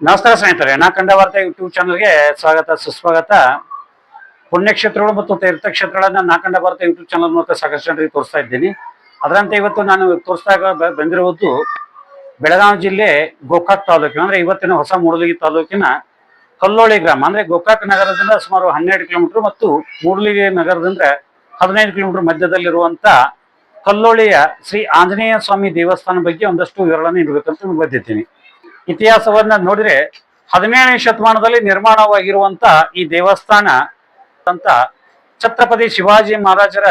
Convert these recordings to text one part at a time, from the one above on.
ನಮಸ್ಕಾರ ಸ್ನೇಹಿತರೆ, ನಾ ಕಂಡ ವಾರ್ತೆ ಯೂಟ್ಯೂಬ್ ಚಾನಲ್ಗೆ ಸ್ವಾಗತ, ಸುಸ್ವಾಗತ. ಪುಣ್ಯಕ್ಷೇತ್ರಗಳು ಮತ್ತು ತೀರ್ಥಕ್ಷೇತ್ರಗಳನ್ನ ನಾ ಕಂಡ ಯೂಟ್ಯೂಬ್ ಚಾನಲ್ ಮೂಲಕ ಸಾಕಷ್ಟು ಜನರಿಗೆ ತೋರಿಸ್ತಾ ಇದ್ದೀನಿ. ಅದರಂತೆ ಇವತ್ತು ನಾನು ತೋರಿಸ್ತಾ ಬ- ಬಂದಿರುವುದು ಬೆಳಗಾವಿ ಜಿಲ್ಲೆ ಗೋಕಾಕ್ ತಾಲೂಕಿನ, ಅಂದ್ರೆ ಇವತ್ತಿನ ಹೊಸ ಮೂಡಲಗಿ ತಾಲೂಕಿನ ಕಲ್ಲೋಳಿ ಗ್ರಾಮ. ಅಂದ್ರೆ ಗೋಕಾಕ್ ನಗರದಿಂದ ಸುಮಾರು ಹನ್ನೆರಡು ಕಿಲೋಮೀಟರ್ ಮತ್ತು ಮೂಡಲಗಿ ನಗರದಿಂದ ಹದಿನೈದು ಕಿಲೋಮೀಟರ್ ಮಧ್ಯದಲ್ಲಿರುವಂತ ಕಲ್ಲೋಳಿಯ ಶ್ರೀ ಆಂಜನೇಯ ಸ್ವಾಮಿ ದೇವಸ್ಥಾನ ಬಗ್ಗೆ ಒಂದಷ್ಟು ವಿವರಣೆ ನೀಡಬೇಕಂತ ಬಂದಿದ್ದೀನಿ ಇತಿಹಾಸವನ್ನ ನೋಡಿದ್ರೆ ಹದಿನೇಳನೇ ಶತಮಾನದಲ್ಲಿ ನಿರ್ಮಾಣವಾಗಿರುವಂತ ಈ ದೇವಸ್ಥಾನ ಅಂತ ಛತ್ರಪತಿ ಶಿವಾಜಿ ಮಹಾರಾಜರ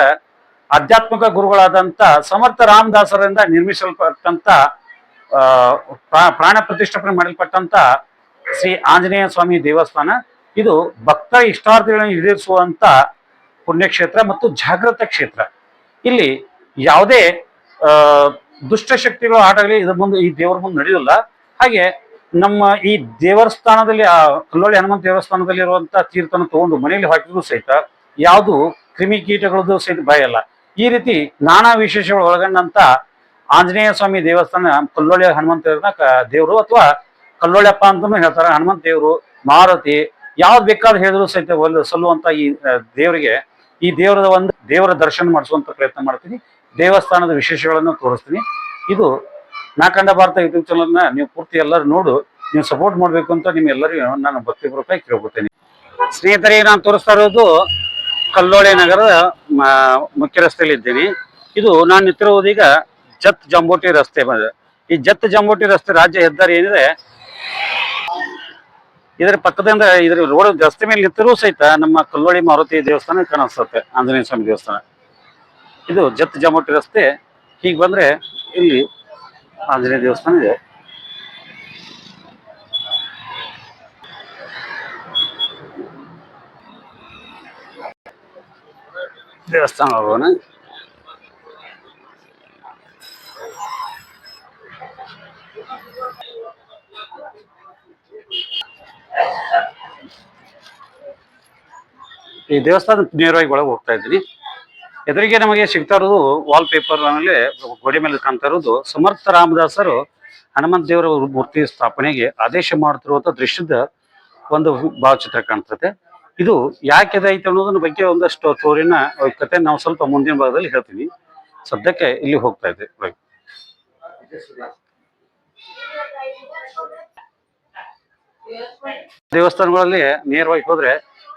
ಆಧ್ಯಾತ್ಮಿಕ ಗುರುಗಳಾದಂತ ಸಮರ್ಥ ರಾಮದಾಸರಿಂದ ನಿರ್ಮಿಸಲ್ಪಟ್ಟಂತ ಆ, ಪ್ರಾಣ ಪ್ರತಿಷ್ಠಾಪನೆ ಮಾಡಲ್ಪಟ್ಟಂತ ಶ್ರೀ ಆಂಜನೇಯ ಸ್ವಾಮಿ ದೇವಸ್ಥಾನ. ಇದು ಭಕ್ತ ಇಷ್ಟಾರ್ಥಗಳನ್ನು ಈಡೇರಿಸುವಂತ ಪುಣ್ಯಕ್ಷೇತ್ರ ಮತ್ತು ಜಾಗೃತ ಕ್ಷೇತ್ರ. ಇಲ್ಲಿ ಯಾವುದೇ ಆ, ದುಷ್ಟಶಕ್ತಿಗಳು ಆಟಗಳು ಇದ್ರ ಮುಂದೆ ಈ ದೇವರ ಮುಂದೆ ನಡೆಯೋಲ್ಲ ಹಾಗೆ ನಮ್ಮ ಈ ದೇವಸ್ಥಾನದಲ್ಲಿ, ಆ ಕಲ್ಲೋಳಿ ಹನುಮಂತ ದೇವಸ್ಥಾನದಲ್ಲಿ ಇರುವಂತ ತೀರ್ಥನ ತಗೊಂಡು ಮನೆಯಲ್ಲಿ ಹಾಕಿದ್ರು ಸಹಿತ ಯಾವುದು ಕ್ರಿಮಿಕೀಟಗಳದ್ದು ಸಹಿತ ಭಯ ಇಲ್ಲ ಈ ರೀತಿ ನಾನಾ ವಿಶೇಷಗಳು ಒಳಗೊಂಡಂತ ಆಂಜನೇಯ ಸ್ವಾಮಿ ದೇವಸ್ಥಾನ ಕಲ್ಲೋಳಿ ಹನುಮಂತ ದೇವರು ಅಥವಾ ಕಲ್ಲೋಳಿಯಪ್ಪ ಅಂತಲೂ ಹೇಳ್ತಾರೆ. ಹನುಮಂತ ದೇವರು, ಮಾರುತಿ, ಯಾವ್ದು ಬೇಕಾದ್ರೂ ಹೇಳಿದ್ರು ಸಹಿತ ಸಲ್ಲುವಂತ ಈ ದೇವರಿಗೆ ಈ ದೇವರದ ಒಂದು ದೇವರ ದರ್ಶನ ಮಾಡಿಸುವಂತ ಪ್ರಯತ್ನ ಮಾಡ್ತೀನಿ. ದೇವಸ್ಥಾನದ ವಿಶೇಷಗಳನ್ನು ತೋರಿಸ್ತೀನಿ. ಇದು ನಾ ಕಂಡ ಭಾರತ ಯೂಟ್ಯೂಬ್ ಚಾನಲ್ನ ನೀವು ಪೂರ್ತಿ ಎಲ್ಲರೂ ನೋಡು, ನೀವು ಸಪೋರ್ಟ್ ಮಾಡಬೇಕು ಅಂತ ನಿಮ್ಮೆಲ್ಲರಿಗೂ ನಾನು ಭಕ್ತಿಪೂರ್ವಕ ಕೇಳ್ಬಿಡ್ತೇನೆ ಸ್ನೇಹಿತರೆ ಈಗ ನಾನು ತೋರಿಸ್ತಾ ಇರೋದು ಕಲ್ಲೋಳೆ ನಗರದ ಮುಖ್ಯ ರಸ್ತೆಯಲ್ಲಿ ಇದ್ದೀನಿ. ಇದು ನಾನು ನಿಂತಿರುವುದೀಗ ಜತ್ ಜಂಬೋಟಿ ರಸ್ತೆ ಬಂದ ಈ ಜತ್ ಜಂಬೋಟಿ ರಸ್ತೆ ರಾಜ್ಯ ಹೆದ್ದಾರಿ ಏನಿದೆ, ಇದರ ಪಕ್ಕದಿಂದ ಇದ್ರ ರೋಡ್ ರಸ್ತೆ ಮೇಲೆ ನಿಂತರೂ ಸಹಿತ ನಮ್ಮ ಕಲ್ಲೋಳಿ ಮಾರುತಿ ದೇವಸ್ಥಾನ ಕಾಣಿಸುತ್ತೆ, ಆಂಜನೇಯ ಸ್ವಾಮಿ ದೇವಸ್ಥಾನ. ಇದು ಜತ್ ಜಂಬೋಟಿ ರಸ್ತೆ, ಹೀಗೆ ಬಂದ್ರೆ ಇಲ್ಲಿ ಆಂಜನೇಯ ದೇವಸ್ಥಾನ ಇದೆ. ದೇವಸ್ಥಾನ ಈ ದೇವಸ್ಥಾನ ನೇರವಾಗಿ ಒಳಗೆ ಹೋಗ್ತಾ ಇದ್ದೀನಿ. ಎದುರಿಗೆ ನಮಗೆ ಸಿಗ್ತಾ ಇರೋದು ವಾಲ್ ಪೇಪರ್ ಆಮೇಲೆ ಗೋಡೆ ಮೇಲೆ ಕಾಣ್ತಾ ಇರೋದು ಸಮರ್ಥ ರಾಮದಾಸರು ಹನುಮಂತ ದೇವರ ಮೂರ್ತಿ ಸ್ಥಾಪನೆಗೆ ಆದೇಶ ಮಾಡ್ತಿರುವಂತ ದೃಶ್ಯದ ಒಂದು ಭಾವಚಿತ್ರ ಕಾಣ್ತದೆ. ಇದು ಯಾಕೆ ಇದೈತೆ ಅನ್ನೋದನ್ನ ಬಗ್ಗೆ ಒಂದಷ್ಟು ಸ್ಟೋರಿನ ಕತೆ ನಾವು ಸ್ವಲ್ಪ ಮುಂದಿನ ಭಾಗದಲ್ಲಿ ಹೇಳ್ತೀನಿ. ಸದ್ಯಕ್ಕೆ ಇಲ್ಲಿ ಹೋಗ್ತಾ ಇದೆ. ದೇವಸ್ಥಾನಗಳಲ್ಲಿ ನೇರವಾಗಿ ಹೋದ್ರೆ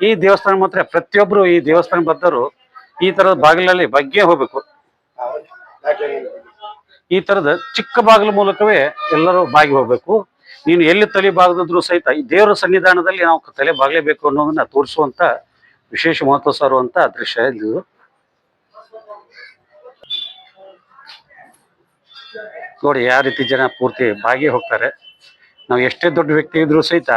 ಈ ದೇವಸ್ಥಾನ ಮಾತ್ರ ಪ್ರತಿಯೊಬ್ರು ಈ ದೇವಸ್ಥಾನ ಬದ್ಧರು ಈ ತರದ ಬಾಗಿಲಲ್ಲಿ ಬಗ್ಗೆ ಹೋಗ್ಬೇಕು. ಈ ತರದ ಚಿಕ್ಕ ಬಾಗಿಲ ಮೂಲಕವೇ ಎಲ್ಲರೂ ಬಾಗಿ ಹೋಗ್ಬೇಕು. ನೀನು ಎಲ್ಲಿ ತಲೆ ಬಾಗದಿದ್ರು ಸಹಿತ ಈ ದೇವರ ಸನ್ನಿಧಾನದಲ್ಲಿ ನಾವು ತಲೆ ಬಾಗಲೇಬೇಕು ಅನ್ನೋದನ್ನ ತೋರಿಸುವಂತ ವಿಶೇಷ ಮಹತ್ವ ಸಾರುವಂತ ದೃಶ್ಯ ಇದು. ನೋಡಿ, ಯಾವ ರೀತಿ ಜನ ಪೂರ್ತಿ ಬಾಗಿ ಹೋಗ್ತಾರೆ. ನಾವು ಎಷ್ಟೇ ದೊಡ್ಡ ವ್ಯಕ್ತಿ ಇದ್ರು ಸಹಿತ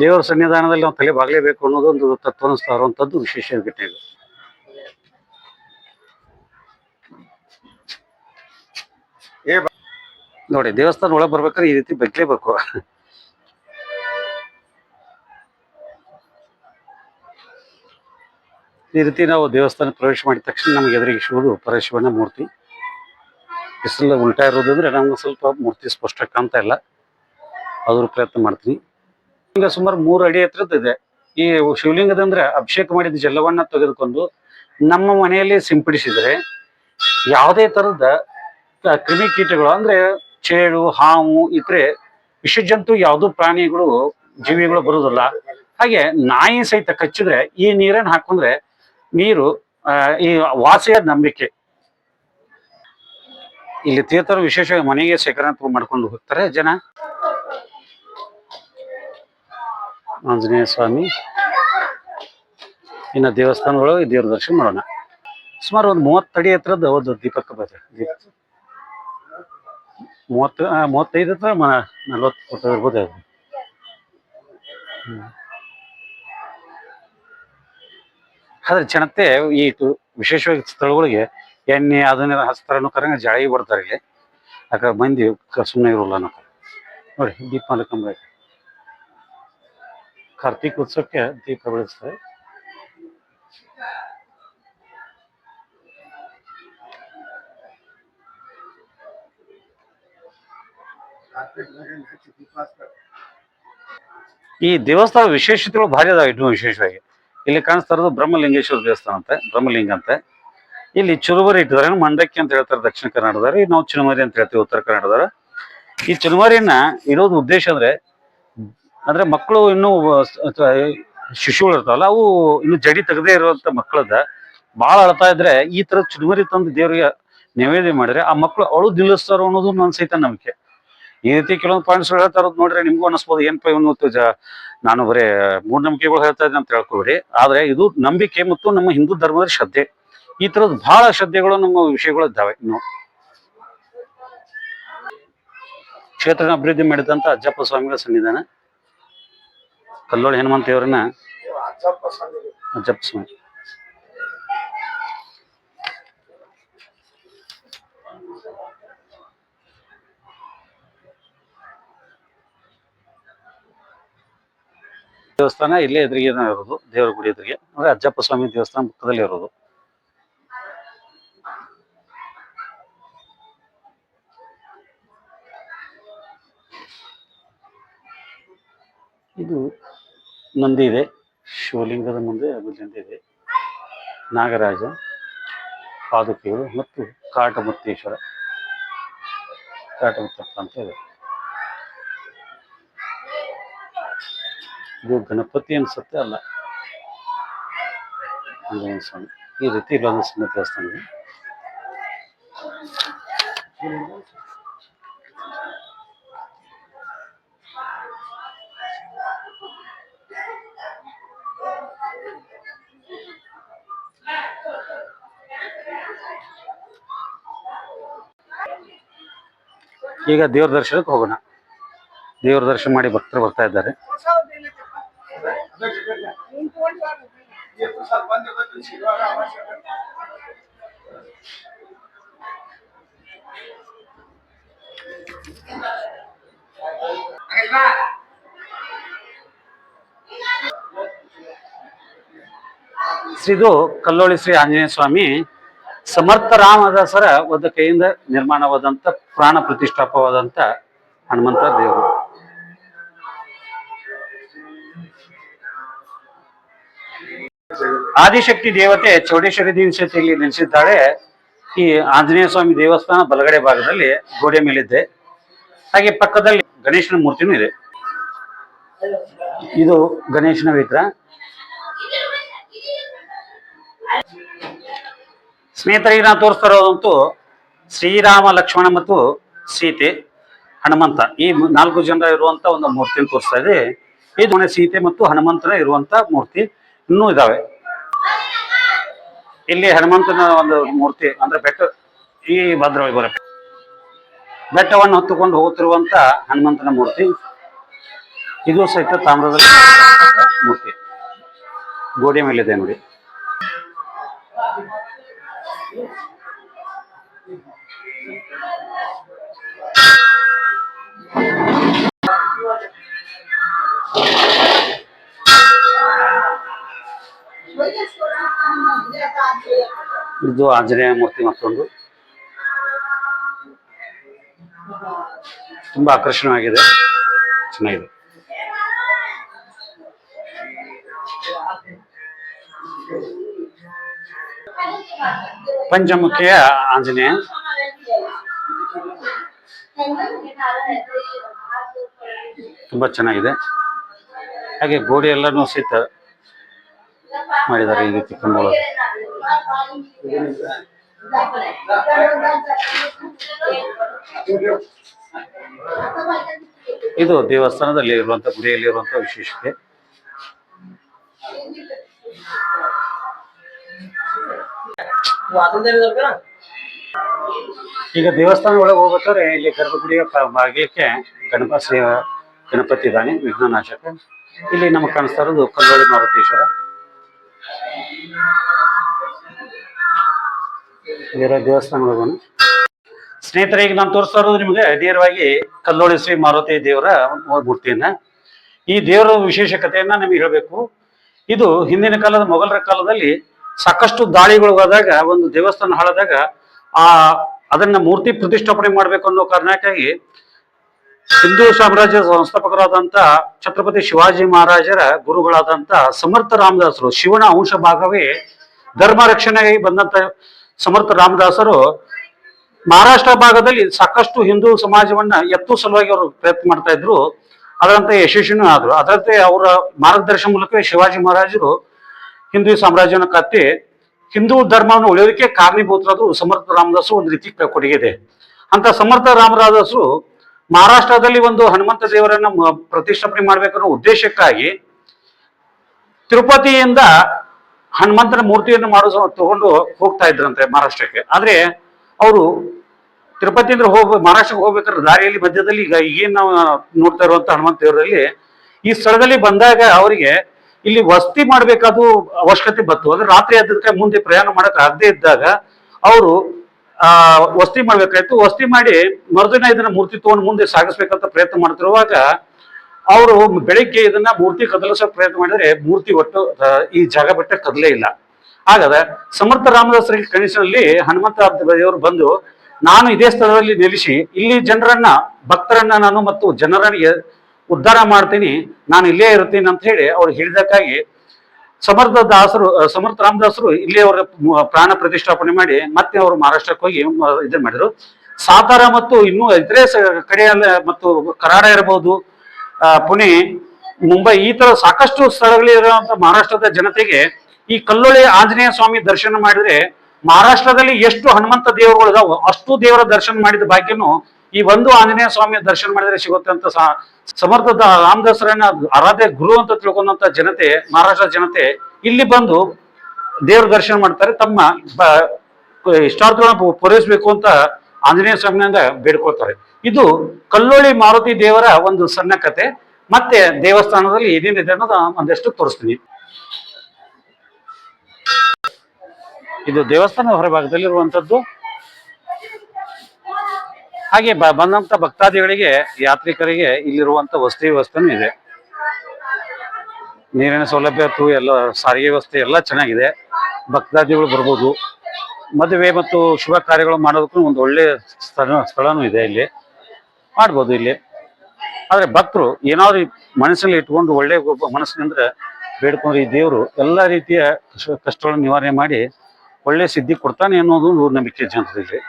ದೇವರ ಸನ್ನಿಧಾನದಲ್ಲಿ ನಾವು ತಲೆ ಬಾಗಲೇಬೇಕು ಅನ್ನೋದೊಂದು ತತ್ವ ಸಾರುವಂತದ್ದು ವಿಶೇಷ ಘಟನೆ ಇದು. ನೋಡಿ, ದೇವಸ್ಥಾನ ಒಳಗೆ ಬರ್ಬೇಕಾದ್ರೆ ಈ ರೀತಿ ಬಗ್ಲೇಬೇಕು ಈ ರೀತಿ ನಾವು ದೇವಸ್ಥಾನ ಪ್ರವೇಶ ಮಾಡಿದ ತಕ್ಷಣ ನಮ್ಗೆ ಎದುರಿಗೆ ಶಿವರು ಪರಶಿವನ ಮೂರ್ತಿ. ಬಿಸಿಲು ಉಲ್ಟಾ ಇರೋದಂದ್ರೆ ನಮ್ಗೆ ಸ್ವಲ್ಪ ಮೂರ್ತಿ ಸ್ಪಷ್ಟ ಕಾಣ್ತಾ ಇಲ್ಲ. ಅದ್ರ ಪ್ರಯತ್ನ ಮಾಡ್ತೀನಿ. ಈಗ ಸುಮಾರು ಮೂರು ಅಡಿ ಹತ್ರದ ಇದೆ. ಈ ಶಿವಲಿಂಗದಂದ್ರೆ ಅಭಿಷೇಕ ಮಾಡಿದ ಜಲವನ್ನ ತೆಗೆದುಕೊಂಡು ನಮ್ಮ ಮನೆಯಲ್ಲಿ ಸಿಂಪಡಿಸಿದ್ರೆ ಯಾವುದೇ ತರದ ಕ್ರಿಮಿ ಕ್ರಿಮಿಕೀಟಗಳು ಅಂದ್ರೆ ಚೇಳು, ಹಾವು ಇದ್ರೆ ವಿಷಜಂತು ಯಾವುದು ಪ್ರಾಣಿಗಳು, ಜೀವಿಗಳು ಬರುವುದಿಲ್ಲ. ಹಾಗೆ ನಾಯಿ ಸಹಿತ ಕಚ್ಚಿದ್ರೆ ಈ ನೀರನ್ನು ಹಾಕೊಂಡ್ರೆ ನೀರು ಈ ವಾಸಿಯ ನಂಬಿಕೆ. ಇಲ್ಲಿ ತೀರ್ಥರು ವಿಶೇಷವಾಗಿ ಮನೆಗೆ ಶೇಖರಣೆ ಮಾಡ್ಕೊಂಡು ಹೋಗ್ತಾರೆ ಜನ. ಆಂಜನೇಯ ಸ್ವಾಮಿ. ಇನ್ನು ದೇವಸ್ಥಾನಗಳು ದೇವ್ರ ದರ್ಶನ ಮಾಡೋಣ. ಸುಮಾರು ಒಂದು ಮೂವತ್ತು ಅಡಿ ಹತ್ರದ ಒಂದು ದೀಪಕ್ಕೆ ಬರ್ತದೆ. ಮೂವತ್ತು ಮೂವತ್ತೈದು ಹತ್ರ ಮ- ನಲ್ವತ್ತು ಫೋಟೋ ಇರ್ಬೋದು ಅದು. ಆದ್ರೆ ಜನತೆ ಈ ವಿಶೇಷವಾಗಿ ಸ್ಥಳಗಳಿಗೆ ಎಣ್ಣೆ, ಅದನ್ನೆಲ್ಲ ಹಚ್ತಾರೆ ಅನ್ನೋ ಕರಂಗ ಜಾಳಿ ಬರ್ತಾರೆ ಇಲ್ಲಿ. ಯಾಕೆ ಮಂದಿ ಸುಮ್ಮನೆ ಇರೋಲ್ಲ ಅನ್ನೋ ನೋಡಿ, ದೀಪ ಕಂಬ ಕಾರ್ತಿಕ್ ಉತ್ಸವಕ್ಕೆ ದೀಪ ಬೆಳೆಸ್ತಾರೆ ಈ ದೇವಸ್ಥಾನ ವಿಶೇಷತೆಗಳು ಭಾರಿ ಅದಾವೆ ಇನ್ನೂ ವಿಶೇಷವಾಗಿ. ಇಲ್ಲಿ ಕಾಣಿಸ್ತಾ ಇರೋದು ಬ್ರಹ್ಮಲಿಂಗೇಶ್ವರ ದೇವಸ್ಥಾನ ಅಂತ, ಬ್ರಹ್ಮಲಿಂಗ ಅಂತ. ಇಲ್ಲಿ ಚುರುಮರಿ ಇಟ್ಟಿದ್ದಾರೆ ಮಂಡಕ್ಕಿ ಅಂತ ಹೇಳ್ತಾರೆ ದಕ್ಷಿಣ ಕನ್ನಡದವ್ರು ನಾವು ಚುರುಮರಿ ಅಂತ ಹೇಳ್ತೀವಿ ಉತ್ತರ ಕನ್ನಡದವ್ರು ಈ ಚುರುಮರಿಯನ್ನ ಇರೋದು ಉದ್ದೇಶ ಅಂದ್ರೆ ಅಂದ್ರೆ ಮಕ್ಕಳು ಇನ್ನೂ ಶಿಶುಗಳು ಇರ್ತಾವಲ್ಲ, ಅವು ಇನ್ನು ಜಡಿ ತೆಗದೇ ಇರುವಂತ ಮಕ್ಕಳದ ಬಾಳ ಅಳ್ತಾ ಇದ್ರೆ ಈ ತರ ಚುರುಮರಿ ತಂದು ದೇವರಿಗೆ ನೈವೇದ್ಯ ಮಾಡಿದ್ರೆ ಆ ಮಕ್ಕಳು ಅಳು ನಿಲ್ಲಿಸ್ತಾರೋ ಅನ್ನೋದು ನನ್ನ ಸಹಿತ ನಂಬಿಕೆ. ಈ ರೀತಿ ಕೆಲವೊಂದು ಪಾಯಿಂಟ್ಸ್ ಹೇಳ್ತಾ ಇರೋದು ನೋಡ್ರೆ, ನಿಮ್ಗೂ ಅನಿಸ್ಬೋದು. ಏನಪ್ಪ ಇವನು ನಾನು ಬರೀ ಮೂಢನಂಬಿಕೆಗಳು ಹೇಳ್ತಾ ಇದ್ದೀನಿ ಅಂತ ಹೇಳ್ಕೊಬೇಡಿ ಆದ್ರೆ ಇದು ನಂಬಿಕೆ ಮತ್ತು ನಮ್ಮ ಹಿಂದೂ ಧರ್ಮದ ಶ್ರದ್ಧೆ. ಈ ತರದ್ ಬಹಳ ಶ್ರದ್ಧೆಗಳು ನಮ್ಮ ವಿಷಯಗಳು ಇದ್ದಾವೆ ಇನ್ನು. ಕ್ಷೇತ್ರನ ಅಭಿವೃದ್ಧಿ ಮಾಡಿದಂತ ಅಜ್ಜಪ್ಪ ಸ್ವಾಮಿಗಳ ಸನ್ನಿಧಾನ. ಕಲ್ಲೋಳಿ ಹನುಮಂತ ದೇವರನ್ನ ಅಜ್ಜಪ್ಪ ಸ್ವಾಮಿ. ದೇವಸ್ಥಾನ ಇಲ್ಲೇ ಎದುರಿಗೆ ಇರೋದು, ದೇವರ ಗುಡಿ ಎದುರಿಗೆ. ಅಂದ್ರೆ ಅಜ್ಜಪ್ಪ ಸ್ವಾಮಿ ದೇವಸ್ಥಾನ ಪಕ್ಕದಲ್ಲಿ ಇರೋದು. ಇದು ನಂದಿ ಇದೆ. ಶಿವಲಿಂಗದ ಮುಂದೆ ನಂದಿ ಇದೆ. ನಾಗರಾಜ ಪಾದುಕೆಗಳು ಮತ್ತು ಕಾಟಮುತ್ತೇಶ್ವರ ಕಾಟಮುತ್ತಪ್ಪ ಅಂತ ಇದೆ. ಇದು ಗಣಪತಿ ಅನ್ಸುತ್ತೆ ಅಲ್ಲ? ಸ್ವಾಮಿ. ಈ ರೀತಿ ಇಲ್ಲೊಂದು ಸ್ವಾಮಿ ದೇವಸ್ಥಾನ ಈಗ ದೇವ್ರ ದರ್ಶನಕ್ಕೆ ಹೋಗೋಣ. ದೇವ್ರ ದರ್ಶನ ಮಾಡಿ ಭಕ್ತರು ಬರ್ತಾ ಇದ್ದಾರೆ. ಶ್ರೀದು ಕಲ್ಲೋಳಿ ಶ್ರೀ ಆಂಜನೇಯ ಸ್ವಾಮಿ ಸಮರ್ಥ ರಾಮದಾಸರ ಒಂದು ಕೈಯಿಂದ ನಿರ್ಮಾಣವಾದಂತ ಪ್ರಾಣ ಪ್ರತಿಷ್ಠಾಪವಾದಂತ ಹನುಮಂತ ದೇವರು. ಆದಿಶಕ್ತಿ ದೇವತೆ ಚೌಡೇಶ್ವರಿ ದೇವತೆಯಲ್ಲಿ ನೆಲೆಸಿದ್ದಾಳೆ. ಈ ಆಂಜನೇಯ ಸ್ವಾಮಿ ದೇವಸ್ಥಾನ ಬಲಗಡೆ ಭಾಗದಲ್ಲಿ ಗೋಡೆ ಮೇಲಿದೆ. ಹಾಗೆ ಪಕ್ಕದಲ್ಲಿ ಗಣೇಶನ ಮೂರ್ತಿನೂ ಇದೆ. ಇದು ಗಣೇಶನ ವಿಗ್ರಹ. ಸ್ನೇಹಿತರಿಗೆ ನಾವು ತೋರಿಸ್ತಾ ಇರೋದಂತೂ ಶ್ರೀರಾಮ, ಲಕ್ಷ್ಮಣ ಮತ್ತು ಸೀತೆ, ಹನುಮಂತ. ಈ ನಾಲ್ಕು ಜನರ ಇರುವಂತ ಒಂದು ಮೂರ್ತಿಯನ್ನು ತೋರಿಸ್ತಾ ಇದೆ. ಇದು ಸೀತೆ ಮತ್ತು ಹನುಮಂತನ ಇರುವಂತ ಮೂರ್ತಿ. ಇನ್ನೂ ಇದಾವೆ. ಇಲ್ಲಿ ಹನುಮಂತನ ಒಂದು ಮೂರ್ತಿ, ಅಂದ್ರೆ ಬೆಟ್ಟ, ಈ ಭದ್ರ ಬರ ಬೆಟ್ಟವನ್ನು ಹೊತ್ತುಕೊಂಡು ಹೋಗುತ್ತಿರುವಂತ ಹನುಮಂತನ ಮೂರ್ತಿ, ಇದು ಸಹಿತ ತಾಮ್ರದ ಮೂರ್ತಿ. ಗೋಡೆ ಮೇಲಿದೆ ನೋಡಿ. ಇದು ಆಂಜನೇಯ ಮೂರ್ತಿ ಮತ್ತೊಂದು. ತುಂಬಾ ಆಕರ್ಷಣವಾಗಿದೆ ಚೆನ್ನಾಗಿದೆ. ಪಂಚಮುಖಿಯ ಆಂಜನೇಯ. ತುಂಬಾ ಚೆನ್ನಾಗಿದೆ. ಹಾಗೆ ಗೋಡೆ ಎಲ್ಲಾನು ಸಹಿತ ಮಾಡಿದ್ದಾರೆ ಈ ರೀತಿ ಇದು ದೇವಸ್ಥಾನದಲ್ಲಿ ಇರುವಂತ ಗುಡಿಯಲ್ಲಿ ಇರುವಂತ ವಿಶೇಷತೆ. ಈಗ ದೇವಸ್ಥಾನ ಒಳಗೆ ಹೋಗ್ಬೇಕಾದ್ರೆ ಇಲ್ಲಿ ಗರ್ಭಗುಡಿಯ ಬಾಗಿಲಕ್ಕೆ ಗಣಪ ಶ್ರೀ ಗಣಪತಿ ಇದ್ದಾನೆ, ವಿಘ್ನನಾಶಕ. ಇಲ್ಲಿ ನಮಗೆ ಕಾಣಿಸ್ತಾ ಇರೋದು ಕಲ್ಲೋಳಿ ಮಾರುತೇಶ್ವರ. ಇದರ ದೇವಸ್ಥಾನಗಳು ಬಂದು ಸ್ನೇಹಿತರೆ, ಈಗ ನಾನು ತೋರಿಸ್ತಾ ಇರೋದು ನಿಮಗೆ ನೇರವಾಗಿ ಕಲ್ಲೋಳಿ ಶ್ರೀ ಮಾರುತಿ ದೇವರ ಮೂರ್ತಿಯನ್ನ. ಈ ದೇವರ ವಿಶೇಷ ಕಥೆಯನ್ನ ನಿಮಗೆ ಹೇಳಬೇಕು. ಇದು ಹಿಂದಿನ ಕಾಲದ ಮೊಘಲರ ಕಾಲದಲ್ಲಿ ಸಾಕಷ್ಟು ದಾಳಿಗಳು ಆದಾಗ, ಒಂದು ದೇವಸ್ಥಾನ ಹಾಳಾದಾಗ, ಆ, ಅದನ್ನ ಮೂರ್ತಿ ಪ್ರತಿಷ್ಠಾಪನೆ ಮಾಡ್ಬೇಕು ಅನ್ನೋ ಕಾರಣಕ್ಕಾಗಿ ಹಿಂದೂ ಸಾಮ್ರಾಜ್ಯದ ಸಂಸ್ಥಾಪಕರಾದಂತ ಛತ್ರಪತಿ ಶಿವಾಜಿ ಮಹಾರಾಜರ ಗುರುಗಳಾದಂತ ಸಮರ್ಥ ರಾಮದಾಸರು ಶಿವನ ಅಂಶ ಭಾಗವೇ ಧರ್ಮ ರಕ್ಷಣೆಗೆ ಬಂದಂತ ಸಮರ್ಥ ರಾಮದಾಸರು ಮಹಾರಾಷ್ಟ್ರ ಭಾಗದಲ್ಲಿ ಸಾಕಷ್ಟು ಹಿಂದೂ ಸಮಾಜವನ್ನ ಎತ್ತು ಸಲುವಾಗಿ ಅವರು ಪ್ರಯತ್ನ ಮಾಡ್ತಾ ಇದ್ರು. ಅದರಂತೆ ಯಶಸ್ವಿನೂ ಆದ್ರು. ಅದರಂತೆ ಅವರ ಮಾರ್ಗದರ್ಶನ ಮೂಲಕವೇ ಶಿವಾಜಿ ಮಹಾರಾಜರು ಹಿಂದೂ ಸಾಮ್ರಾಜ್ಯನ ಕತ್ತಿ ಹಿಂದೂ ಧರ್ಮವನ್ನು ಉಳಿಯೋದಕ್ಕೆ ಕಾರಣೀಭೂತರಾದ್ರು ಸಮರ್ಥ ರಾಮದಾಸು ಒಂದು ರೀತಿ ಕೊಡುಗೆ ಇದೆ ಅಂತ ಸಮರ್ಥ ರಾಮದಾಸರು ಮಹಾರಾಷ್ಟ್ರದಲ್ಲಿ ಒಂದು ಹನುಮಂತ ದೇವರನ್ನ ಪ್ರತಿಷ್ಠಾಪನೆ ಮಾಡ್ಬೇಕನ್ನೋ ಉದ್ದೇಶಕ್ಕಾಗಿ ತಿರುಪತಿಯಿಂದ ಹನುಮಂತನ ಮೂರ್ತಿಯನ್ನು ಮಾಡಿಸೋ ತಗೊಂಡು ಹೋಗ್ತಾ ಇದ್ರಂತೆ ಮಹಾರಾಷ್ಟ್ರಕ್ಕೆ. ಆದ್ರೆ ಅವರು ತಿರುಪತಿಯಿಂದ ಹೋಗ ಮಹಾರಾಷ್ಟ್ರಕ್ಕೆ ಹೋಗ್ಬೇಕಾದ್ರೆ ದಾರಿಯಲ್ಲಿ ಮಧ್ಯದಲ್ಲಿ ಈಗ ಈಗೇನ್ ನಾವು ನೋಡ್ತಾ ಇರುವಂತ ಹನುಮಂತ ದೇವರಲ್ಲಿ ಈ ಸ್ಥಳದಲ್ಲಿ ಬಂದಾಗ ಅವರಿಗೆ ಇಲ್ಲಿ ವಸತಿ ಮಾಡ್ಬೇಕಾದ್ದು ಅವಶ್ಯಕತೆ ಬಂತು. ಅಂದ್ರೆ ರಾತ್ರಿ ಆದಕ್ಕೆ ಮುಂದೆ ಪ್ರಯಾಣ ಮಾಡಕ್ ಆಗದೆ ಇದ್ದಾಗ ಅವರು, ಆ, ವಸತಿ ಮಾಡ್ಬೇಕಾಯ್ತು. ವಸತಿ ಮಾಡಿ ಮರುದಿನ ಇದನ್ನ ಮೂರ್ತಿ ತಗೊಂಡು ಮುಂದೆ ಸಾಗಿಸ್ಬೇಕಂತ ಪ್ರಯತ್ನ ಮಾಡ್ತಿರುವಾಗ ಅವರು ಬೆಳಿಗ್ಗೆ ಇದನ್ನ ಮೂರ್ತಿ ಕದಲಿಸೋ ಪ್ರಯತ್ನ ಮಾಡಿದ್ರೆ ಮೂರ್ತಿ ಒಟ್ಟು ಈ ಜಾಗ ಬಿಟ್ಟ ಕದಲೇ ಇಲ್ಲ. ಹಾಗಾದ್ರೆ ಸಮರ್ಥ ರಾಮದಾಸರಿಗೆ ಕನಸಿನಲ್ಲಿ ಹನುಮಂತ ದೇವರು ಬಂದು, ನಾನು ಇದೇ ಸ್ಥಳದಲ್ಲಿ ನಿಲ್ಲಿಸಿ, ಇಲ್ಲಿ ಜನರನ್ನ, ಭಕ್ತರನ್ನ ನಾನು ಮತ್ತು ಜನರನ್ನ ಉದ್ಧಾರ ಮಾಡ್ತೀನಿ, ನಾನು ಇಲ್ಲೇ ಇರ್ತೀನಿ ಅಂತ ಹೇಳಿ ಅವ್ರು ಹೇಳಿದಕ್ಕಾಗಿ ಸಮರ್ಥ ದಾಸರು ಸಮರ್ಥ ರಾಮದಾಸರು ಇಲ್ಲಿ ಅವರ ಪ್ರಾಣ ಪ್ರತಿಷ್ಠಾಪನೆ ಮಾಡಿ ಮತ್ತೆ ಅವರು ಮಹಾರಾಷ್ಟ್ರಕ್ಕೆ ಹೋಗಿ ಇದನ್ನ ಮಾಡಿದ್ರು. ಸಾತಾರ ಮತ್ತು ಇನ್ನೂ ಇತರೆ ಕಡೆಯಲ್ಲ ಮತ್ತು ಕರಾಡ ಇರಬಹುದು ಪುಣೆ ಮುಂಬೈ ಈ ತರ ಸಾಕಷ್ಟು ಸ್ಥಳಗಳಿರುವಂತ ಮಹಾರಾಷ್ಟ್ರದ ಜನತೆಗೆ ಈ ಕಲ್ಲೊಳಿ ಆಂಜನೇಯ ಸ್ವಾಮಿ ದರ್ಶನ ಮಾಡಿದ್ರೆ ಮಹಾರಾಷ್ಟ್ರದಲ್ಲಿ ಎಷ್ಟು ಹನುಮಂತ ದೇವರುಗಳು ಇದಾವೋ ಅಷ್ಟು ದೇವರ ದರ್ಶನ ಮಾಡಿದ ಭಾಗ್ಯನು ಈ ಒಂದು ಆಂಜನೇಯ ಸ್ವಾಮಿಯ ದರ್ಶನ ಮಾಡಿದ್ರೆ ಸಿಗುತ್ತೆ ಅಂತ ಸಮರ್ಥ ರಾಮದಾಸರನ್ನ ಆರಾಧ್ಯ ಗುರು ಅಂತ ತಿಳ್ಕೊಂಡಂತ ಜನತೆ, ಮಹಾರಾಷ್ಟ್ರ ಜನತೆ ಇಲ್ಲಿ ಬಂದು ದೇವ್ರ ದರ್ಶನ ಮಾಡ್ತಾರೆ. ತಮ್ಮ ಇಷ್ಟಾರ್ಥಗಳನ್ನ ಪೂರೈಸಬೇಕು ಅಂತ ಆಂಜನೇಯ ಸ್ವಾಮಿಯಿಂದ ಬೇಡ್ಕೊಳ್ತಾರೆ. ಇದು ಕಲ್ಲೋಳಿ ಮಾರುತಿ ದೇವರ ಒಂದು ಸಣ್ಣ ಕತೆ. ಮತ್ತೆ ದೇವಸ್ಥಾನದಲ್ಲಿ ಏನೇನಿದೆ ಅನ್ನೋದು ಒಂದಷ್ಟು ತೋರಿಸ್ತೀನಿ. ಇದು ದೇವಸ್ಥಾನದ ಹೊರಭಾಗದಲ್ಲಿರುವಂತದ್ದು ಹಾಗೆ ಬ- ಬಂದಂತ ಭಕ್ತಾದಿಗಳಿಗೆ, ಯಾತ್ರಿಕರಿಗೆ ಇಲ್ಲಿರುವಂತ ವಸತಿ ವ್ಯವಸ್ಥೆನೂ ಇದೆ. ನೀರಿನ ಸೌಲಭ್ಯ ತೂ ಎಲ್ಲ, ಸಾರಿಗೆ ವ್ಯವಸ್ಥೆ ಎಲ್ಲ ಚೆನ್ನಾಗಿದೆ. ಭಕ್ತಾದಿಗಳು ಬರ್ಬೋದು. ಮದುವೆ ಮತ್ತು ಶುಭ ಕಾರ್ಯಗಳು ಮಾಡೋದಕ್ಕೂ ಒಂದು ಒಳ್ಳೆ ಸ್ಥಳ, ಸ್ಥಳನೂ ಇದೆ ಇಲ್ಲಿ. ಮಾಡ್ಬೋದು ಇಲ್ಲಿ. ಆದ್ರೆ ಭಕ್ತರು ಏನಾದ್ರು ಮನಸ್ಸಲ್ಲಿ ಇಟ್ಕೊಂಡು ಒಳ್ಳೆ ಮನಸ್ಸಿನಂದ್ರೆ ಮನಸ್ಸಿನಿಂದ ಬೇಡ್ಕೊಂಡ್ರೆ ಈ ದೇವರು ಎಲ್ಲ ರೀತಿಯ ಕಷ್ಟ- ಕಷ್ಟಗಳನ್ನು ನಿವಾರಣೆ ಮಾಡಿ ಒಳ್ಳೆ ಸಿದ್ಧಿ ಕೊಡ್ತಾನೆ ಅನ್ನೋದು ಒಂದು ನಂಬಿಕೆ ಜನರಲ್ಲಿ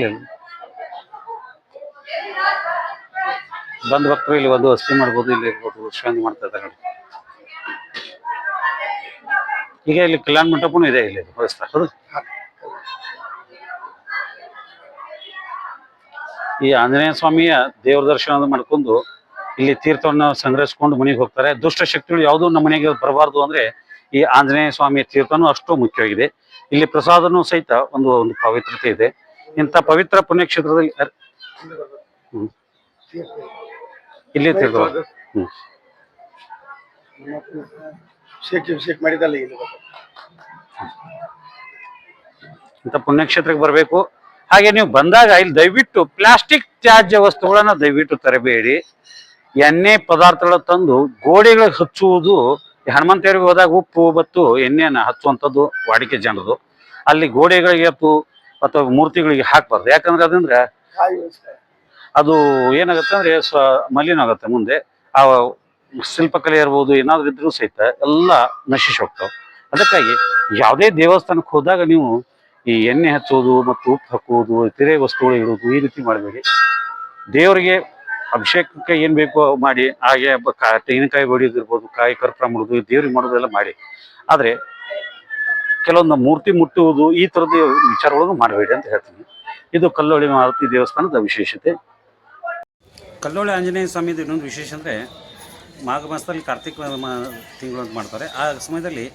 ಇಲ್ಲ. ಬಂದ ಭಕ್ತರು ಇಲ್ಲಿ ಒಂದು ವಸತಿ ಮಾಡಬಹುದು ಇಲ್ಲಿ ಇರ್ಬೋದು ವಿಶ್ರಾಂತಿ ಮಾಡ್ತಾ ಇದ್ದಾರೆ ಈಗ ಇಲ್ಲಿ ಕಲ್ಯಾಣ ಮಂಟಪನೂ ಇದೆ ಇಲ್ಲಿ ಈ ಆಂಜನೇಯ ಸ್ವಾಮಿಯ ದೇವ್ರ ದರ್ಶನ ಮಾಡ್ಕೊಂಡು ಇಲ್ಲಿ ತೀರ್ಥವನ್ನು ಸಂಗ್ರಹಿಸಿಕೊಂಡು ಮನೆಗೆ ಹೋಗ್ತಾರೆ. ದುಷ್ಟ ಶಕ್ತಿಗಳು ಯಾವುದೂ ನಮ್ಮ ಮನೆಗೆ ಬರಬಾರ್ದು ಅಂದ್ರೆ ಈ ಆಂಜನೇಯ ಸ್ವಾಮಿಯ ತೀರ್ಥನು ಅಷ್ಟು ಮುಖ್ಯವಾಗಿದೆ. ಇಲ್ಲಿ ಪ್ರಸಾದನೂ ಸಹಿತ ಒಂದು ಒಂದು ಪವಿತ್ರತೆ ಇದೆ. ಇಂಥ ಪವಿತ್ರ ಪುಣ್ಯಕ್ಷೇತ್ರದಲ್ಲಿ ಹ್ಮ್. ಇಲ್ಲಿ ತಿಳಿದು ಹ್ಮ್. ಶೇಕ್ ಶೇಕ್ ಮಾಡಿದಲ್ಲ ಇಲ್ಲಿ ಇಂಥ ಪುಣ್ಯಕ್ಷೇತ್ರಕ್ಕೆ ಬರಬೇಕು. ಹಾಗೆ ನೀವು ಬಂದಾಗ ಇಲ್ಲಿ ದಯವಿಟ್ಟು ಪ್ಲಾಸ್ಟಿಕ್ ತ್ಯಾಜ್ಯ ವಸ್ತುಗಳನ್ನ ದಯವಿಟ್ಟು ತರಬೇಡಿ. ಎಣ್ಣೆ ಪದಾರ್ಥಗಳ ತಂದು ಗೋಡೆಗಳಿಗೆ ಹಚ್ಚುವುದು ಹನುಮಂತೇವರಿಗೆ ಹನುಮಂತೇರಿಗೆ ಹೋದಾಗ ಉಪ್ಪು ಮತ್ತು ಎಣ್ಣೆಯನ್ನು ಹಚ್ಚುವಂಥದ್ದು ವಾಡಿಕೆ ಜನರದು. ಅಲ್ಲಿ ಗೋಡೆಗಳಿಗೆ ಅಥವಾ ಮೂರ್ತಿಗಳಿಗೆ ಹಾಕ್ಬಾರ್ದು. ಯಾಕಂದ್ರೆ ಅದಂದ್ರೆ ಅದು ಏನಾಗುತ್ತೆ ಅಂದ್ರೆ ಸ್ವ ಮಲಿನ ಆಗುತ್ತೆ ಮುಂದೆ. ಆ ಶಿಲ್ಪಕಲೆ ಇರ್ಬೋದು, ಏನಾದ್ರು ಇದ್ರೂ ಸಹಿತ ಎಲ್ಲ ನಶಿಸಿ ಹೋಗ್ತಾವೆ. ಅದಕ್ಕಾಗಿ ಯಾವುದೇ ದೇವಸ್ಥಾನಕ್ಕೆ ಹೋದಾಗ ನೀವು ಈ ಎಣ್ಣೆ ಹಚ್ಚೋದು ಮತ್ತು ಉಪ್ಪು ಹಾಕೋದು ಇತರೆ ವಸ್ತುಗಳು ಇಡೋದು ಈ ರೀತಿ ಮಾಡಬೇಡಿ. ದೇವರಿಗೆ ಅಭಿಷೇಕಕ್ಕೆ ಏನು ಬೇಕೋ ಮಾಡಿ, ಹಾಗೆ ತೆಂಗಿನಕಾಯಿ ಹೊಡಿಯೋದಿರ್ಬೋದು ಕಾಯಿ ಕರ್ಪೂರ ಮಾಡೋದು ದೇವ್ರಿಗೆ ಮಾಡೋದೆಲ್ಲ ಮಾಡಿ. ಆದರೆ ಕೆಲವೊಂದು ಮೂರ್ತಿ ಮುಟ್ಟುವುದು ಈ ತರದ ವಿಚಾರಗಳನ್ನು ಮಾಡಬೇಡಿ ಅಂತ ಹೇಳ್ತೀನಿ. ಇದು ಕಲ್ಲೋಳಿ ಮಾರುತಿ ದೇವಸ್ಥಾನದ ವಿಶೇಷತೆ. ಕಲ್ಲೋಳಿ ಆಂಜನೇಯ ಸ್ವಾಮಿದು ಇನ್ನೊಂದು ವಿಶೇಷ ಅಂದರೆ ಮಾಘ ಮಾಸದಲ್ಲಿ ಕಾರ್ತಿಕ ತಿಂಗಳು ಅಂತ ಮಾಡ್ತಾರೆ. ಆ ಸಮಯದಲ್ಲಿ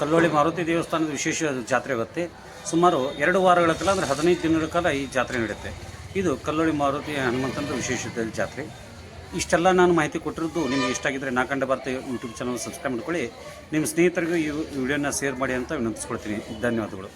ಕಲ್ಲೋಳಿ ಮಾರುತಿ ದೇವಸ್ಥಾನದ ವಿಶೇಷ ಜಾತ್ರೆ ಆಗುತ್ತೆ. ಸುಮಾರು ಎರಡು ವಾರಗಳ ಕಾಲ ಅಂದರೆ ಹದಿನೈದು ದಿನಗಳ ಕಾಲ ಈ ಜಾತ್ರೆ ನಡೆಯುತ್ತೆ. ಇದು ಕಲ್ಲೋಳಿ ಮಾರುತಿ ಹನುಮಂತನ ವಿಶೇಷ ಜಾತ್ರೆ. ಇಷ್ಟೆಲ್ಲ ನಾನು ಮಾಹಿತಿ ಕೊಟ್ಟಿರೋದು ನಿಮಗೆ ಇಷ್ಟ ಆಗಿದ್ದರೆ Naakanda Bharata YouTube channel subscribe ಮಾಡ್ಕೊಳ್ಳಿ. ನಿಮ್ಮ ಸ್ನೇಹಿತರಿಗೂ ಈ ವಿಡಿಯೋನ ಶೇರ್ ಮಾಡಿ ಅಂತ ವಿನಂತಿಸ್ಕೊಳ್ತೀನಿ. ಧನ್ಯವಾದಗಳು.